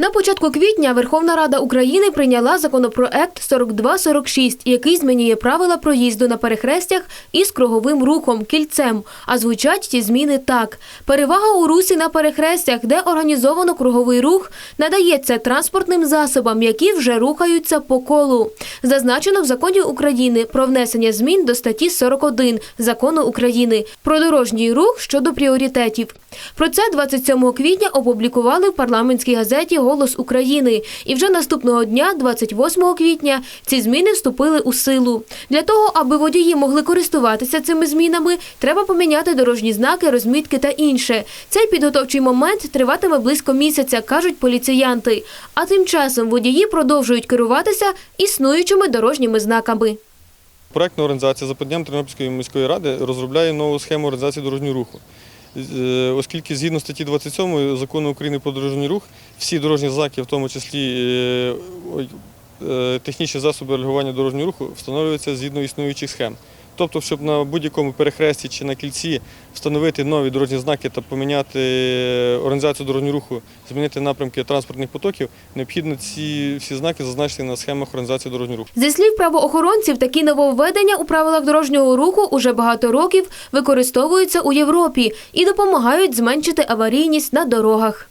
На початку квітня Верховна Рада України прийняла законопроект 4246, який змінює правила проїзду на перехрестях із круговим рухом кільцем. А звучать ті зміни так: перевага у русі на перехрестях, де організовано круговий рух, надається транспортним засобам, які вже рухаються по колу. Зазначено в законі України про внесення змін до статті 41 закону України про дорожній рух щодо пріоритетів. Про це 27 квітня опублікували в парламентській газеті Голос України. І вже наступного дня, 28 квітня, ці зміни вступили у силу. Для того, аби водії могли користуватися цими змінами, треба поміняти дорожні знаки, розмітки та інше. Цей підготовчий момент триватиме близько місяця, кажуть поліціянти. А тим часом водії продовжують керуватися існуючими дорожніми знаками. Проектна організація за поданням Тернопільської міської ради розробляє нову схему організації дорожнього руху. Е, Оскільки згідно статті 27 закону України про дорожній рух, всі дорожні знаки, в тому числі е, е, технічні засоби реагування дорожнього руху, встановлюються згідно існуючих схем. Тобто, щоб на будь-якому перехресті чи на кільці встановити нові дорожні знаки та поміняти е, організацію дорожнього руху, змінити напрямки транспортних потоків, необхідно ці всі знаки зазначити на схемах організації дорожнього руху. Зі слів правоохоронців, такі нововведення у правилах дорожнього руху уже багато років використовуються у Європі і допомагають зменшити аварійність на дорогах.